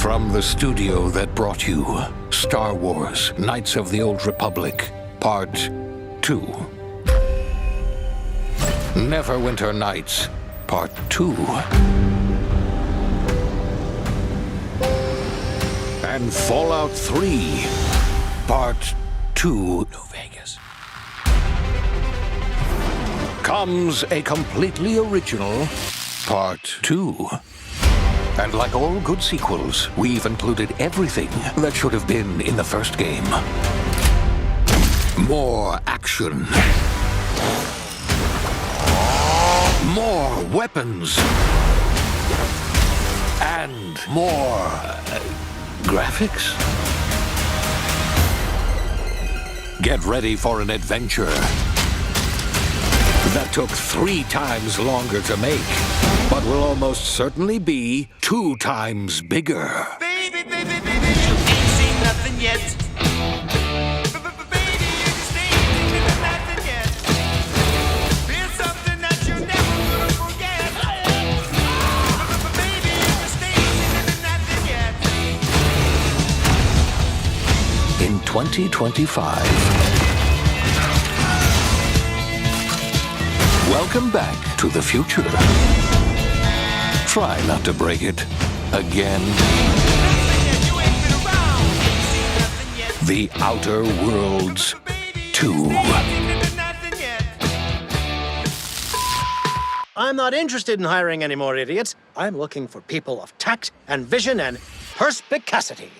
From the studio that brought you Star Wars Knights of the Old Republic, Part 2. Neverwinter Nights, Part 2. And Fallout 3, Part 2. New Vegas. Comes a completely original Part 2. And like all good sequels, we've included everything that should have been in the first game. More action. More weapons. And more uh, graphics. Get ready for an adventure that took three times longer to make, but will almost certainly be two times bigger. Baby, baby, baby, you ain't seen nothing yet. In 2025. Welcome back to the future. Try not to break it again. Nothing yet, you ain't been around. Ain't seen nothing yet. The Outer Worlds Baby, 2. just ain't seen nothing yet. I'm not interested in hiring any more idiots. I'm looking for people of tact and vision and perspicacity.